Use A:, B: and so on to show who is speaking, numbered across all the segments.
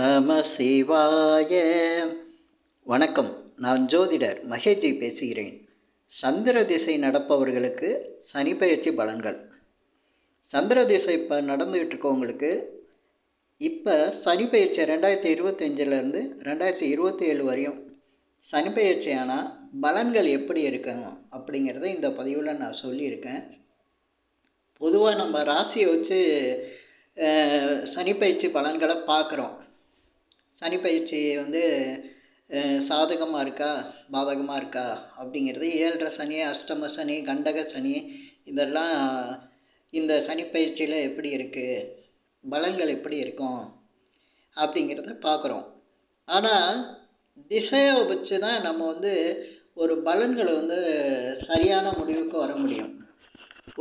A: நம சிவாய. வணக்கம். நான் ஜோதிடர் மகேஜி பேசுகிறேன். சந்திர திசை நடப்பவர்களுக்கு சனி பயிற்சி பலன்கள். சந்திர திசை இப்போ நடந்துகிட்டு இருக்கவங்களுக்கு இப்போ சனி பயிற்சி ரெண்டாயிரத்தி இருபத்தஞ்சிலேருந்து ரெண்டாயிரத்தி இருபத்தி ஏழு வரையும் சனி பயிற்சி ஆனால் பலன்கள் எப்படி இருக்கும் அப்படிங்கிறத இந்த பதிவில் நான் சொல்லியிருக்கேன். பொதுவாக நம்ம ராசியை வச்சு சனிப்பயிற்சி சனி பயிற்சி பலன்களை பார்க்குறோம். சனி பயிற்சி வந்து சாதகமாக இருக்கா பாதகமாக இருக்கா அப்படிங்கிறது ஏழரை சனி அஷ்டம சனி கண்டக சனி இதெல்லாம் இந்த சனி பயிற்சியில் எப்படி இருக்குது பலன்கள் எப்படி இருக்கும் அப்படிங்கிறத பார்க்குறோம். ஆனால் திசையை வச்சு தான் நம்ம வந்து ஒரு பலன்களை வந்து சரியான முடிவுக்கு வர முடியும்.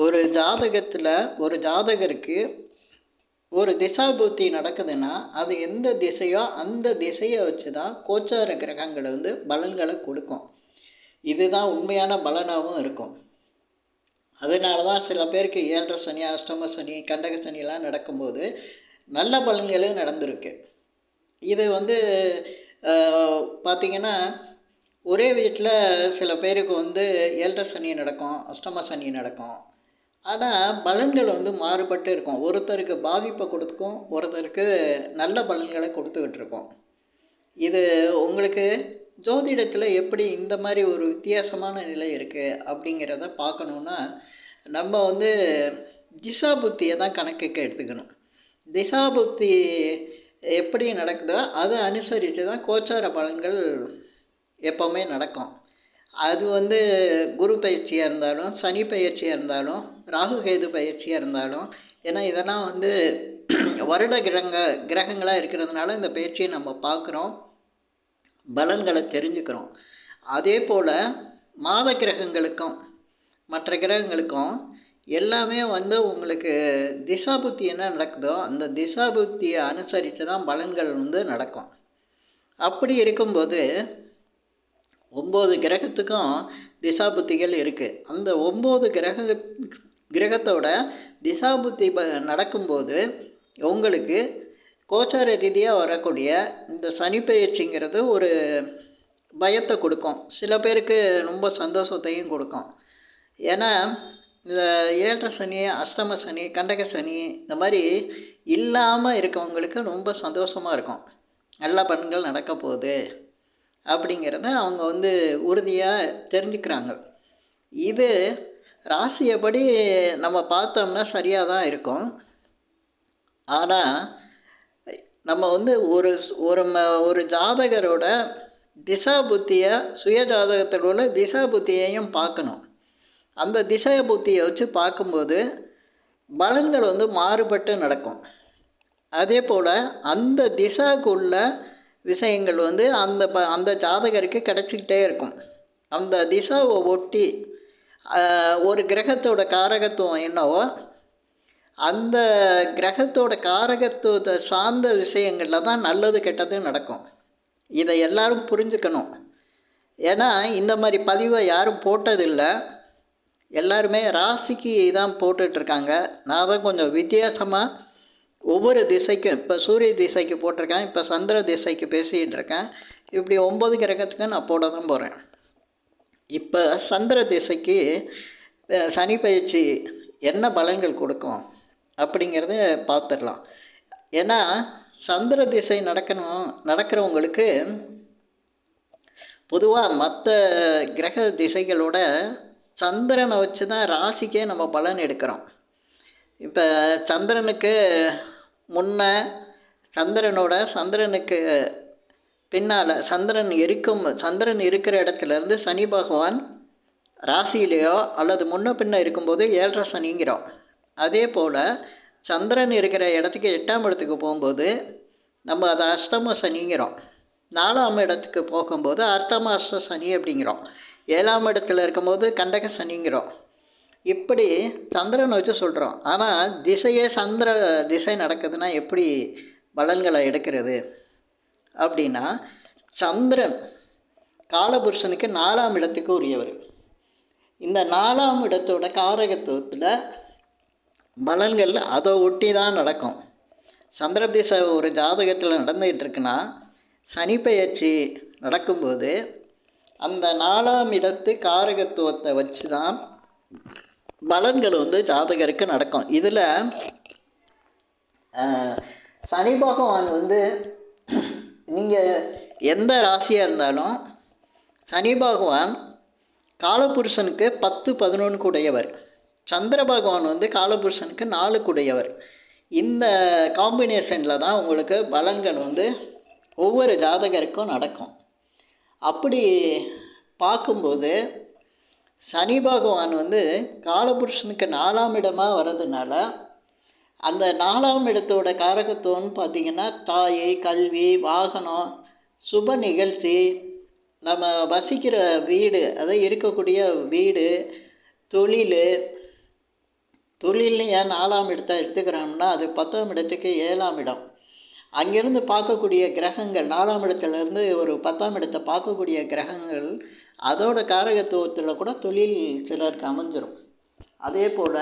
A: ஒரு ஜாதகத்தில் ஒரு ஜாதகருக்கு ஒரு திசாபூர்த்தி நடக்குதுன்னா அது எந்த திசையோ அந்த திசையை வச்சு தான் கோச்சார கிரகங்கள் வந்து பலன்களை கொடுக்கும். இதுதான் உண்மையான பலனாகவும் இருக்கும். அதனால தான் சில பேருக்கு ஏழரை சனி அஷ்டம சனி கண்டக சனியெல்லாம் நடக்கும்போது நல்ல பலன்களும் நடந்திருக்கு. இது வந்து பார்த்திங்கன்னா ஒரே வீட்டில் சில பேருக்கு வந்து ஏழரை சனி நடக்கும் அஷ்டம சனி நடக்கும். ஆனால் பலன்கள் வந்து மாறுபட்டு இருக்கும். ஒருத்தருக்கு பாதிப்பை கொடுத்துக்கும் ஒருத்தருக்கு நல்ல பலன்களை கொடுத்துக்கிட்டு இருக்கோம். இது உங்களுக்கு ஜோதிடத்தில் எப்படி இந்த மாதிரி ஒரு வித்தியாசமான நிலை இருக்குது அப்படிங்கிறத பார்க்கணுன்னா நம்ம வந்து திசா புத்தியை தான் கணக்குக்கு எடுத்துக்கணும். திசா புத்தி எப்படி நடக்குதோ அதை அனுசரித்து தான் கோச்சார பலன்கள் எப்போவுமே நடக்கும். அது வந்து குரு பயிற்சியாக இருந்தாலும் சனி பயிற்சியாக இருந்தாலும் ராகு கேது பயிற்சியாக இருந்தாலும் ஏன்னா இதெல்லாம் வந்து வருட கிரக கிரகங்களாக இருக்கிறதுனால இந்த பயிற்சியை நம்ம பார்க்குறோம். பலன்களை தெரிஞ்சுக்கிறோம். அதே போல் மாத கிரகங்களுக்கும் மற்ற கிரகங்களுக்கும் எல்லாமே வந்து உங்களுக்கு திசா புத்தி என்ன நடக்குதோ அந்த திசா புத்தியை அனுசரித்து தான் பலன்கள் வந்து நடக்கும். அப்படி இருக்கும்போது ஒம்பது கிரகத்துக்கும் திசா புத்திகள் இருக்குது அந்த ஒம்பது கிரக கிரகத்தோட திசாபுத்தி நடக்கும்போது உங்களுக்கு கோச்சார ரீதியாக வரக்கூடிய இந்த சனி பயிற்சிங்கிறது ஒரு பயத்தை கொடுக்கும். சில பேருக்கு ரொம்ப சந்தோஷத்தையும் கொடுக்கும். ஏன்னா இந்த ஏழரை சனி அஷ்டம சனி கண்டக சனி இந்த மாதிரி இல்லாமல் இருக்கவங்களுக்கு ரொம்ப சந்தோஷமாக இருக்கும். நல்ல பண்கள் நடக்க போகுது அப்படிங்கிறத அவங்க வந்து உறுதியாக தெரிஞ்சுக்கிறாங்க. இது ராசியப்படி நம்ம பார்த்தோம்னா சரியாக தான் இருக்கும். ஆனால் நம்ம வந்து ஒரு ஒரு ம ஒரு ஜாதகரோட திசா புத்தியை சுய ஜாதகத்தில் உள்ள திசா புத்தியையும் பார்க்கணும். அந்த திசா புத்தியை வச்சு பார்க்கும்போது பலன்கள் வந்து மாறுபட்டு நடக்கும். அதே போல் அந்த திசாக்குள்ள விஷயங்கள் வந்து அந்த ப அந்த ஜாதகருக்கு கிடச்சிக்கிட்டே இருக்கும். அந்த திசாவை ஒட்டி ஒரு கிரகத்தோட காரகத்துவம் என்னவோ அந்த கிரகத்தோட காரகத்துவத்தை சார்ந்த விஷயங்களில் தான் நல்லது கெட்டது நடக்கும். இதை எல்லாரும் புரிஞ்சுக்கணும். ஏன்னா இந்த மாதிரி பதிவை யாரும் போட்டதில்லை. எல்லாருமே ராசிக்கு தான் போட்டுட்ருக்காங்க. நான் தான் கொஞ்சம் வித்தியாசமாக ஒவ்வொரு திசைக்கும் இப்போ சூரிய திசைக்கு போட்டிருக்கேன் இப்போ சந்திர திசைக்கு பேசிகிட்டு இருக்கேன் இப்படி ஒம்பது கிரகத்துக்கும் நான் போட தான் போகிறேன் இப்போ சந்திர திசைக்கு சனி பயிற்சி என்ன பலன்கள் கொடுக்கும் அப்படிங்கிறத பார்த்துடலாம் ஏன்னா சந்திர திசை நடக்கணும் நடக்கிறவங்களுக்கு பொதுவாக மற்ற கிரக திசைகளோட சந்திரனை வச்சு தான் ராசிக்கே நம்ம பலன் எடுக்கிறோம். இப்போ சந்திரனுக்கு முன்ன சந்திரனோட சந்திரனுக்கு பின்னால் சந்திரன் இருக்கும் சந்திரன் இருக்கிற இடத்துலேருந்து சனி பகவான் ராசியிலேயோ அல்லது முன்ன பின்ன இருக்கும்போது ஏழரை சனிங்கிறோம். அதே போல் சந்திரன் இருக்கிற இடத்துக்கு எட்டாம் இடத்துக்கு போகும்போது நம்ம அதை அஷ்டம சனிங்கிறோம். நாலாம் இடத்துக்கு போகும்போது அர்த்தம அஷ்ட சனி அப்படிங்கிறோம். ஏழாம் இடத்துல இருக்கும்போது கண்டக சனிங்கிறோம். இப்படி சந்திரனை வச்சு சொல்கிறோம் ஆனால் திசையே சந்திர திசை நடக்குதுன்னா எப்படி பலன்களை எடுக்கிறது? அப்படின்னா சந்திரன் காலபுருஷனுக்கு நாலாம் இடத்துக்கு உரியவர். இந்த நாலாம் இடத்தோட காரகத்துவத்தில் பலன்கள் அதை ஒட்டி தான் நடக்கும். சந்திர திசை ஒரு ஜாதகத்தில் நடந்துகிட்டு இருக்குன்னா சனிப்பெயர்ச்சி நடக்கும்போது அந்த நாலாம் இடத்து காரகத்துவத்தை வச்சு தான் பலன்கள் வந்து ஜாதகருக்கு நடக்கும். இதில் சனி பகவான் வந்து நீங்கள் எந்த ராசியாக இருந்தாலும் சனி பகவான் காலபுருஷனுக்கு பத்து பதினொன்று கூடையவர் சந்திர பகவான் வந்து காலபுருஷனுக்கு நாலு கூடையவர் இந்த காம்பினேஷனில் தான் உங்களுக்கு பலன்கள் வந்து ஒவ்வொரு ஜாதகருக்கும் நடக்கும். அப்படி பார்க்கும்போது சனி பகவான் வந்து காலபுருஷனுக்கு நாலாம் இடமாக வர்றதுனால அந்த நாலாம் இடத்தோட காரகத்துவம்னு பார்த்திங்கன்னா தாய் கல்வி வாகனம் சுப நிகழ்ச்சி நம்ம வசிக்கிற வீடு அதை இருக்கக்கூடிய வீடு தொழில் தொழில் ஏன் நாலாம் இடத்தை எடுத்துக்கிறோம்னா அது பத்தாம் இடத்துக்கு ஏழாம் இடம். அங்கேருந்து பார்க்கக்கூடிய கிரகங்கள் நாலாம் இடத்துலேருந்து ஒரு பத்தாம் இடத்தை பார்க்கக்கூடிய கிரகங்கள் அதோட காரகத்துவத்தில் கூட தொழில் சிலருக்கு அமைஞ்சிரும். அதே போல்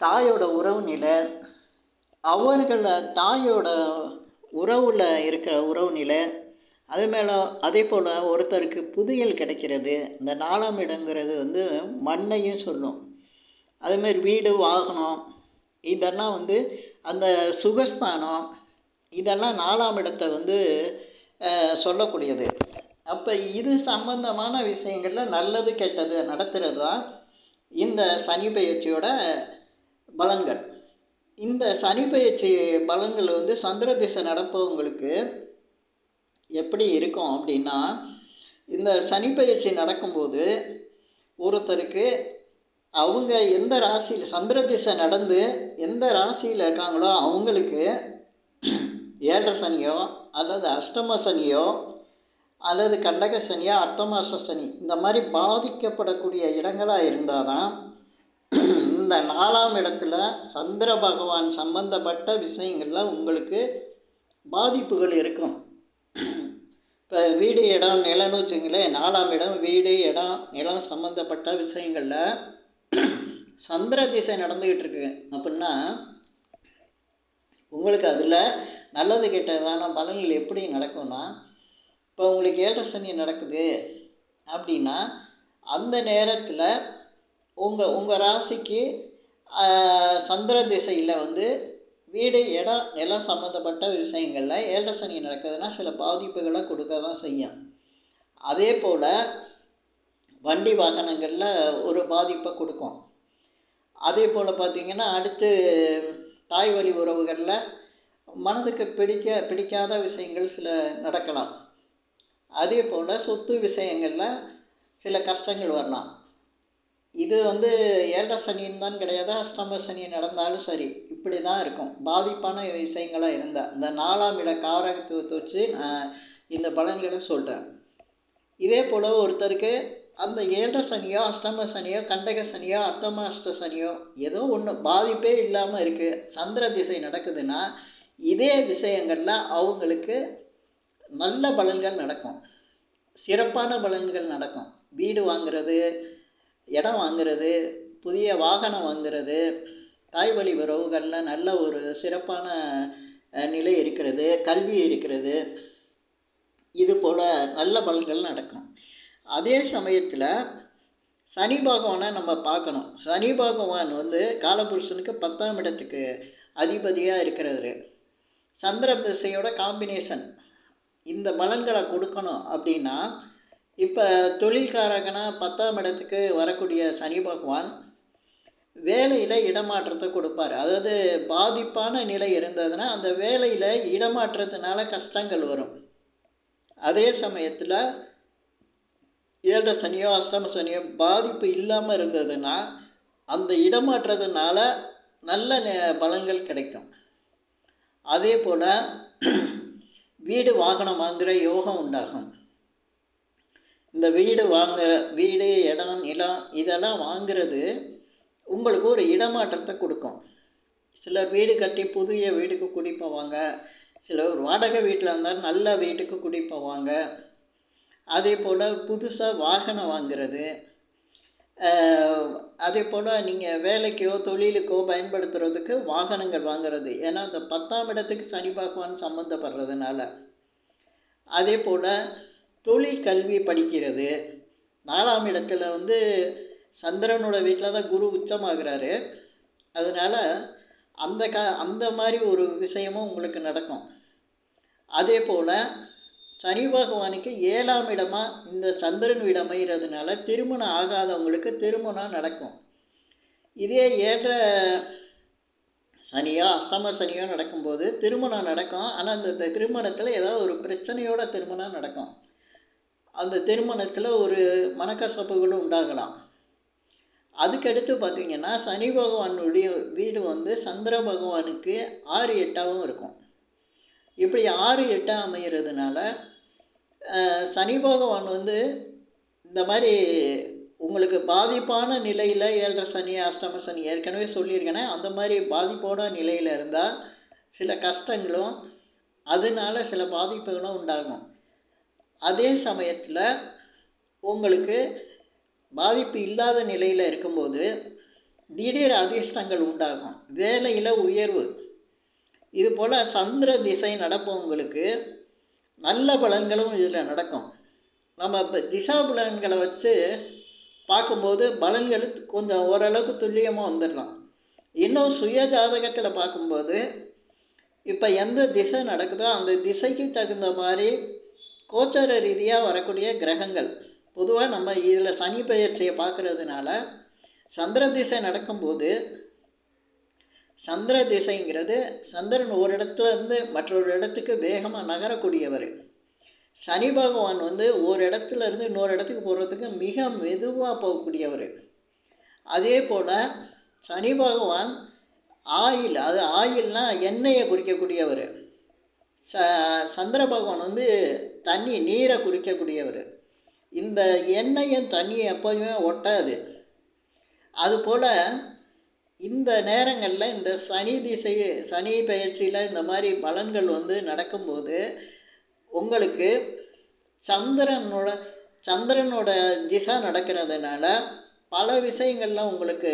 A: தாயோட உறவு நிலை அவர்களை தாயோட உறவில் இருக்கிற உறவு நிலை அது மேலே அதே போல் ஒருத்தருக்கு புதையல் கிடைக்கிறது. இந்த நாலாம் இடங்கிறது வந்து மண்ணையும் சொல்லும். அதுமாரி வீடு வாகனம் இதெல்லாம் வந்து அந்த சுகஸ்தானம் இதெல்லாம் நாலாம் இடத்தை வந்து சொல்லக்கூடியது. அப்போ இது சம்பந்தமான விஷயங்களில் நல்லது கெட்டது நடத்துகிறது தான் இந்த சனி பயிற்சியோட பலன்கள். இந்த சனி பயிற்சி பலன்கள் வந்து சந்திர திசை நடப்பவங்களுக்கு எப்படி இருக்கும் அப்படின்னா இந்த சனி பயிற்சி நடக்கும்போது ஒருத்தருக்கு அவங்க எந்த ராசியில் சந்திர திசை நடந்து எந்த ராசியில் இருக்காங்களோ அவங்களுக்கு ஏழரை சனியோ அல்லது அஷ்டம சனியோ அல்லது கண்டக சனியோ அர்த்தமாச சனி இந்த மாதிரி பாதிக்கப்படக்கூடிய இடங்களாக இருந்தால் தான் இந்த நாலாம் இடத்துல சந்திர பகவான் சம்பந்தப்பட்ட விஷயங்களில் உங்களுக்கு பாதிப்புகள் இருக்கும். இப்போ வீடு இடம் நிலம்னு வச்சுங்களேன் நாலாம் இடம் வீடு இடம் நிலம் சம்மந்தப்பட்ட விஷயங்களில் சந்திர திசை நடந்துக்கிட்டு இருக்கு. அப்படின்னா உங்களுக்கு அதில் நல்லது கெட்டதான பலன்கள் எப்படி நடக்கும்னா இப்போ உங்களுக்கு ஏழரை சனி நடக்குது அப்படின்னா அந்த நேரத்தில் உங்கள் உங்கள் ராசிக்கு சந்திர திசையில் வந்து வீடு இடம் நிலம் சம்மந்தப்பட்ட விஷயங்களில் ஏழரை சனி நடக்குதுன்னா சில பாதிப்புகளை கொடுக்க தான் செய்யும். அதே போல் வண்டி வாகனங்களில் ஒரு பாதிப்பை கொடுக்கும். அதே போல் பார்த்திங்கன்னா அடுத்து தாய் வழி உறவுகளில் மனதுக்கு பிடிக்க பிடிக்காத விஷயங்கள் சில நடக்கலாம். அதே போல் சொத்து விஷயங்களில் சில கஷ்டங்கள் வரலாம். இது வந்து ஏழரை சனின்னு தான் கிடையாது அஷ்டம சனி நடந்தாலும் சரி இப்படி தான் இருக்கும். பாதிப்பான விஷயங்களாக இருந்தால் இந்த நாலாம் இட காரகத்துவத்தை வச்சு நான் இந்த பலன்களை சொல்கிறேன் இதே போல் ஒருத்தருக்கு அந்த ஏழரை சனியோ அஷ்டம சனியோ கண்டக சனியோ அர்த்தம அஷ்ட சனியோ ஏதோ ஒன்று பாதிப்பே இல்லாமல் இருக்குது சந்திர திசை நடக்குதுன்னா இதே விஷயங்களில் அவங்களுக்கு நல்ல பலன்கள் நடக்கும். சிறப்பான பலன்கள் நடக்கும். வீடு வாங்கிறது இடம் வாங்கிறது புதிய வாகனம் வாங்கிறது தாய் வழி உறவுகளில் நல்ல ஒரு சிறப்பான நிலை இருக்கிறது கல்வி இருக்கிறது. இது போல் நல்ல பலன்கள் நடக்கும் அதே சமயத்தில் சனி பகவானை நம்ம பார்க்கணும். சனி பகவான் வந்து காலபுருஷனுக்கு பத்தாம் இடத்துக்கு அதிபதியாக இருக்கிறது சந்திர திசையோட காம்பினேஷன் இந்த பலன்களை கொடுக்கணும் அப்படின்னா இப்போ தொழில்காரகனாக பத்தாம் இடத்துக்கு வரக்கூடிய சனி பகவான் வேலையில் இடமாற்றத்தை கொடுப்பார். அதாவது பாதிப்பான நிலை இருந்ததுன்னா அந்த வேலையில் இடமாற்றத்தினால கஷ்டங்கள் வரும். அதே சமயத்தில் ஏழரை சனியோ அஷ்டம சனியோ பாதிப்பு இல்லாமல் இருந்ததுன்னா அந்த இடமாற்றதுனால நல்ல பலன்கள் கிடைக்கும். அதே போல் வீடு வாகனம் வாங்குகிற யோகம் உண்டாகும். இந்த வீடு வாங்குற வீடு இடம் நிலம் இதெல்லாம் வாங்கிறது உங்களுக்கு ஒரு இடமாற்றத்தை கொடுக்கும். சிலர் வீடு கட்டி புதிய வீட்டுக்கு குடி போவாங்க சிலர் வாடகை வீட்டில் இருந்தால் நல்ல வீட்டுக்கு குடி போவாங்க அதே போல் புதுசாக வாகனம் வாங்கிறது. அதே போல் நீங்கள் வேலைக்கோ தொழிலுக்கோ பயன்படுத்துறதுக்கு வாகனங்கள் வாங்குறது. ஏன்னா அந்த பத்தாம் இடத்துக்கு சனி பகவான் சம்மந்தப்படுறதுனால. அதே போல் தொழில் கல்வி படிக்கிறது. நாலாம் இடத்துல வந்து சந்திரனோட வீட்டில் தான் குரு உச்சமாகிறாரு. அதனால் அந்த க அந்த மாதிரி ஒரு விஷயமும் உங்களுக்கு நடக்கும். அதே போல் சனி பகவானுக்கு ஏழாம் இடமா இந்த சந்திரன் வீடு அமைகிறதுனால திருமணம் ஆகாதவங்களுக்கு திருமணம் நடக்கும். இதே ஏற்ற சனியோ அஷ்டம சனியோ நடக்கும்போது திருமணம் நடக்கும். ஆனால் அந்த திருமணத்தில் ஏதாவது ஒரு பிரச்சனையோட திருமணம் நடக்கும். அந்த திருமணத்தில் ஒரு மனக்கசப்புகளும் உண்டாகலாம். அதுக்கடுத்து பார்த்திங்கன்னா சனி பகவானுடைய வீடு வந்து சந்திர பகவானுக்கு ஆறு எட்டாகவும் இருக்கும். இப்படி ஆறு எட்டாக அமைகிறதுனால சனி பகவான் வந்து இந்த மாதிரி உங்களுக்கு பாதிப்பான நிலையில் ஏழரை சனி அஷ்டம சனி ஏற்கனவே சொல்லியிருக்கேனே அந்த மாதிரி பாதிப்போட நிலையில் இருந்தால் சில கஷ்டங்களும் அதனால சில பாதிப்புகளும் உண்டாகும். அதே சமயத்தில் உங்களுக்கு பாதிப்பு இல்லாத நிலையில் இருக்கும்போது திடீர் அதிர்ஷ்டங்கள் உண்டாகும். வேலையில் உயர்வு. இது போல் சந்திர திசை நடப்பவங்களுக்கு நல்ல பலன்களும் இதில் நடக்கும். நம்ம இப்போ திசா பலன்களை வச்சு பார்க்கும்போது பலன்கள் கொஞ்சம் ஓரளவுக்கு துல்லியமாக வந்துடலாம். இன்னும் சுய ஜாதகத்தில் பார்க்கும்போது இப்போ எந்த திசை நடக்குதோ அந்த திசைக்கு தகுந்த மாதிரி கோச்சார ரீதியாக வரக்கூடிய கிரகங்கள். பொதுவாக நம்ம இதில் சனி பயிற்சியை பார்க்குறதுனால சந்திர திசை நடக்கும்போது சந்திர திசைங்கிறது சந்திரன் ஒரு இடத்துல இருந்து மற்றொரு இடத்துக்கு வேகமாக நகரக்கூடியவர். சனி பகவான் வந்து ஒரு இடத்துல இருந்து இன்னொரு இடத்துக்கு போகிறதுக்கு மிக மெதுவாக போகக்கூடியவர். அதே போல் சனி பகவான் ஆயில் அது ஆயில்னால் எண்ணெயை குறிக்கக்கூடியவர். ச சந்திர பகவான் வந்து தண்ணி நீரை குறிக்கக்கூடியவர் இந்த எண்ணெயும் தண்ணியும் எப்போதுமே ஒட்டாது. அதுபோல் இந்த நேரங்களில் இந்த சனி திசை சனி பயிற்சியில் இந்த மாதிரி பலன்கள் வந்து நடக்கும்போது உங்களுக்கு சந்திரனோட சந்திரனோட திசை நடக்கிறதுனால பல விஷயங்கள்லாம் உங்களுக்கு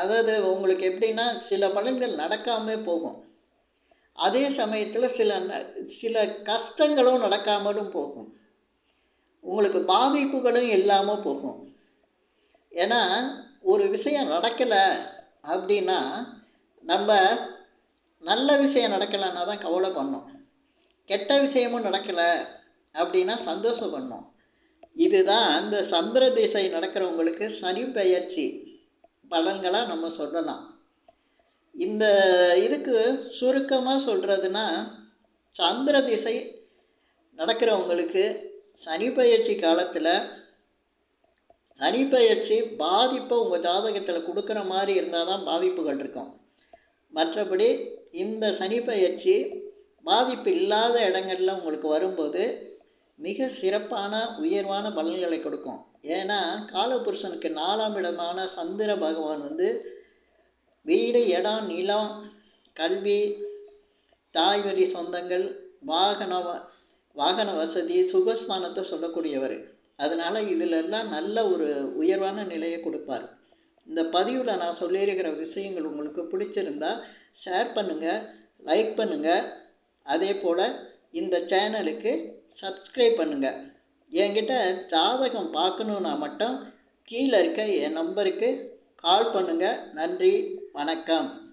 A: அதாவது உங்களுக்கு எப்படின்னா சில பலன்கள் நடக்காமல் போகும். அதே சமயத்தில் சில சில கஷ்டங்களும் நடக்காமலும் போகும். உங்களுக்கு பாதிப்புகளும் இல்லாமல் போகும். ஏன்னா ஒரு விஷயம் நடக்கலை அப்படின்னா நம்ம நல்ல விஷயம் நடக்கலைன்னா தான் கவலை பண்ணோம். கெட்ட விஷயமும் நடக்கலை அப்படின்னா சந்தோஷம் பண்ணோம் இதுதான் அந்த சந்திர திசை நடக்கிறவங்களுக்கு சனி பெயர்ச்சி பலன்களாக நம்ம சொல்லலாம். இந்த இதுக்கு சுருக்கமாக சொல்கிறதுனா சந்திர திசை நடக்கிறவங்களுக்கு சனி பயிற்சி காலத்தில் சனி பயிற்சி பாதிப்பை உங்கள் ஜாதகத்தில் கொடுக்குற மாதிரி இருந்தால் தான் பாதிப்புகள் இருக்கும். மற்றபடி இந்த சனி பயிற்சி பாதிப்பு இல்லாத இடங்கள்ல உங்களுக்கு வரும்போது மிக சிறப்பான உயர்வான பலன்களை கொடுக்கும். ஏன்னா காலபுருஷனுக்கு நாலாம் இடமான சந்திர பகவான் வந்து வீடு இடம் நிலம் கல்வி தாய்வழி சொந்தங்கள் வாகன வாகன வசதி சுகஸ்தானத்தை சொல்லக்கூடியவர். அதனால் இதிலெல்லாம் நல்ல ஒரு உயர்வான நிலையை கொடுப்பார். இந்த பதிவில் நான் சொல்லியிருக்கிற விஷயங்கள் உங்களுக்கு பிடிச்சிருந்தா ஷேர் பண்ணுங்கள் லைக் பண்ணுங்கள் அதே போல் இந்த சேனலுக்கு சப்ஸ்கிரைப் பண்ணுங்கள் என்கிட்ட ஜாதகம் பார்க்கணுன்னா மட்டும் கீழே இருக்க என் நம்பருக்கு கால் பண்ணுங்கள் நன்றி. வணக்கம்.